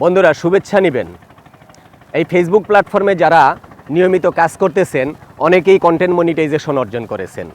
বন্ধুরা, শুভেচ্ছা নেবেন। এই ফেসবুক প্ল্যাটফর্মে যারা নিয়মিত কাজ করতেছেন, অনেকেই কন্টেন্ট মনিটাইজেশন অর্জন করেছেন।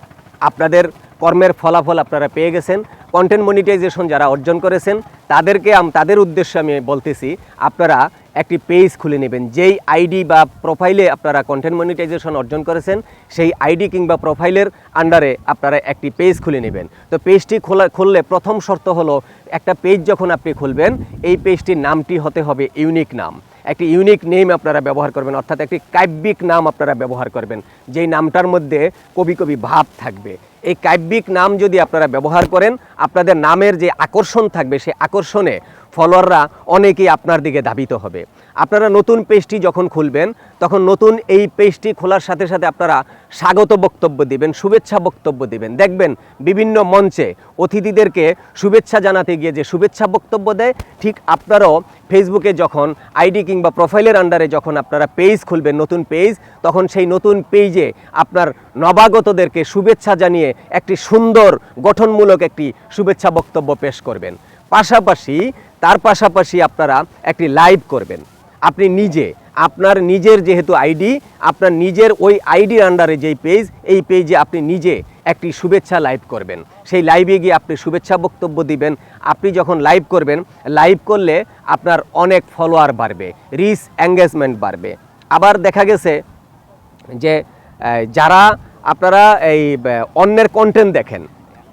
আপনাদের কর্মের ফলাফল আপনারা পেয়ে গেছেন। কন্টেন্ট মনিটাইজেশন যারা অর্জন করেছেন, তাদেরকে তাদের উদ্দেশ্যে আমি বলতেছি, আপনারা একটি পেজ খুলে নেবেন। যেই আইডি বা প্রোফাইলে আপনারা কন্টেন্ট মনিটাইজেশন অর্জন করেছেন, সেই আইডি কিংবা প্রোফাইলের আন্ডারে আপনারা একটি পেজ খুলে নেবেন। তো পেজটি খোলা, খুললে প্রথম শর্ত হলো, একটা পেজ যখন আপনি খুলবেন, এই পেজটির নামটি হতে হবে ইউনিক নাম। একটি ইউনিক নেম আপনারা ব্যবহার করবেন, অর্থাৎ একটি কাব্যিক নাম আপনারা ব্যবহার করবেন। যেই নামটার মধ্যে কবি কবি ভাব থাকবে। এই কাব্যিক নাম যদি আপনারা ব্যবহার করেন, আপনাদের নামের যে আকর্ষণ থাকবে, সেই আকর্ষণে ফলোয়াররা অনেকেই আপনার দিকে ধাবিত হবে। আপনারা নতুন পেজটি যখন খুলবেন, তখন নতুন এই পেজটি খোলার সাথে সাথে আপনারা স্বাগত বক্তব্য দিবেন, শুভেচ্ছা বক্তব্য দিবেন। দেখবেন বিভিন্ন মঞ্চে অতিথিদেরকে শুভেচ্ছা জানাতে গিয়ে যে শুভেচ্ছা বক্তব্য দেয়, ঠিক আপনারাও ফেসবুকে যখন আইডি কিংবা প্রোফাইলের আন্ডারে যখন আপনারা পেজ খুলবেন, নতুন পেজ তখন সেই নতুন পেজে আপনার নবাগতদেরকে শুভেচ্ছা জানিয়ে একটি সুন্দর, গঠনমূলক একটি শুভেচ্ছা বক্তব্য পেশ করবেন। পাশাপাশি তার পাশাপাশি আপনারা একটি লাইভ করবেন। আপনি নিজে, আপনার নিজের যেহেতু আইডি, আপনার নিজের ওই আইডির আন্ডারে যেই পেজ, এই পেজে আপনি নিজে একটি শুভেচ্ছা লাইভ করবেন। সেই লাইভে গিয়ে আপনি শুভেচ্ছা বক্তব্য দিবেন। আপনি যখন লাইভ করবেন, লাইভ করলে আপনার অনেক ফলোয়ার বাড়বে, রিচ, এঙ্গেজমেন্ট বাড়বে। আবার দেখা গেছে যে যারা আপনারা এই অন্যের কন্টেন্ট দেখেন,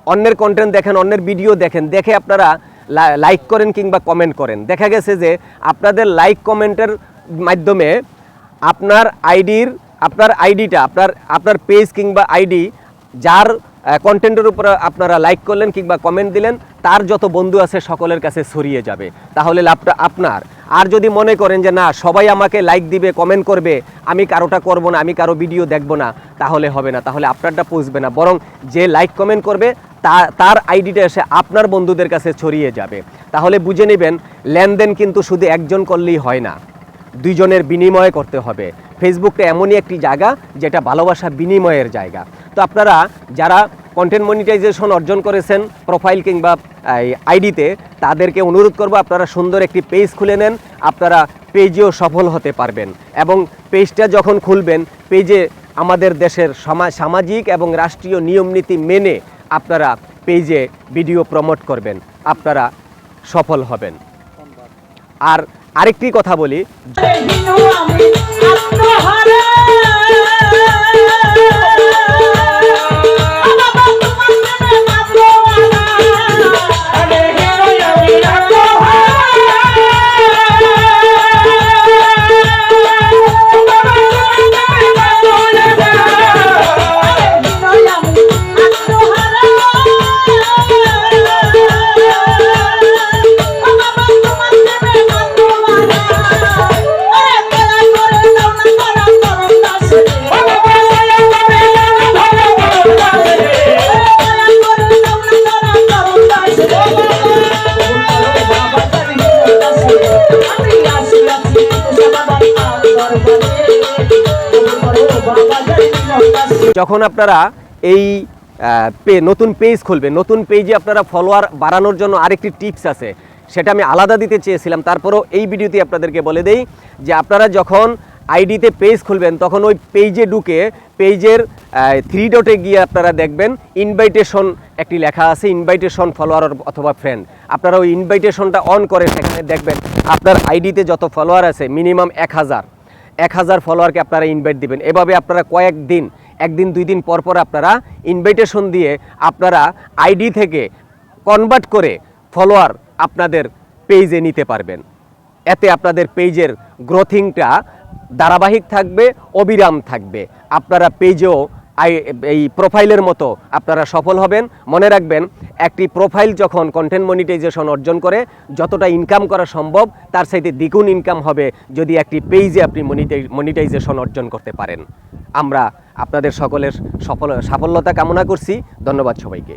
অন্যের কন্টেন্ট দেখেন, অন্যের ভিডিও দেখেন, দেখে আপনারা লাইক করেন কিংবা কমেন্ট করেন। দেখা গেছে যে আপনাদের লাইক কমেন্টের মাধ্যমে আপনার আইডির আপনার আইডিটা আপনার আপনার পেজ কিংবা আইডি যার কন্টেন্টের উপর আপনারা লাইক করলেন কিংবা কমেন্ট দিলেন, তার যত বন্ধু আছে সকলের কাছে ছড়িয়ে যাবে। তাহলে লাভটা আপনার। আর যদি মনে করেন যে না, সবাই আমাকে লাইক দিবে কমেন্ট করবে, আমি কারোটা করব না, আমি কারও ভিডিও দেখব না, তাহলে হবে না, তাহলে আপনারটা পৌঁছবে না। বরং যে লাইক কমেন্ট করবে তার আইডিটা এসে আপনার বন্ধুদের কাছে ছড়িয়ে যাবে। তাহলে বুঝে নেবেন, লেনদেন কিন্তু শুধু একজন করলেই হয় না। দুইজনের বিনিময় করতে হবে। ফেসবুকটা এমনই একটি জায়গা যেটা ভালোবাসা বিনিময়ের জায়গা। তো আপনারা যারা কন্টেন্ট মনিটাইজেশন অর্জন করেছেন প্রোফাইল কিংবা আইডিতে, তাদেরকে অনুরোধ করব আপনারা সুন্দর একটি পেজ খুলে নেন, আপনারা পেজেও সফল হতে পারবেন। এবং পেজটা যখন খুলবেন পেজে আমাদের দেশের সমা সামাজিক এবং রাষ্ট্রীয় নিয়মনীতি মেনে আপনারা পেজে ভিডিও প্রমোট করবেন আপনারা সফল হবেন। আর আরেকটি কথা বলি যখন আপনারা এই পে, নতুন পেজ খুলবেন, নতুন পেজে আপনারা ফলোয়ার বাড়ানোর জন্য আরেকটি টিপস আছে, সেটা আমি আলাদা দিতে চেয়েছিলাম, তারপরেও এই ভিডিওতে আপনাদেরকে বলে দেই যে আপনারা যখন আইডিতে পেজ খুলবেন, তখন ওই পেজে ঢুকে পেজের থ্রি ডটে গিয়ে আপনারা দেখবেন ইনভাইটেশন একটি লেখা আছে ইনভাইটেশন ফলোয়ার অথবা ফ্রেন্ড আপনারা ওই ইনভাইটেশনটা অন করে সেখানে দেখবেন আপনার আইডিতে যত ফলোয়ার আছে মিনিমাম এক হাজার। এক হাজার ফলোয়ারকে আপনারা ইনভাইট দিবেন। এভাবে আপনারা কয়েকদিন একদিন, দুই দিন পর পর আপনারা ইনভাইটেশন দিয়ে আপনারা আইডি থেকে কনভার্ট করে ফলোয়ার আপনাদের পেজে নিতে পারবেন। এতে আপনাদের পেজের গ্রোথিংটা ধারাবাহিক থাকবে, অবিরাম থাকবে। আপনারা পেজেও এই প্রোফাইলের মতো আপনারা সফল হবেন। মনে রাখবেন একটি প্রোফাইল যখন কন্টেন্ট মনিটাইজেশন অর্জন করে, যতটা ইনকাম করা সম্ভব, তার সাথে দ্বিগুণ ইনকাম হবে যদি একটি পেজে আপনি মনিটাইজেশন অর্জন করতে পারেন। আমরা আপনাদের সকলের সফল, সাফল্যতা কামনা করছি। ধন্যবাদ সবাইকে।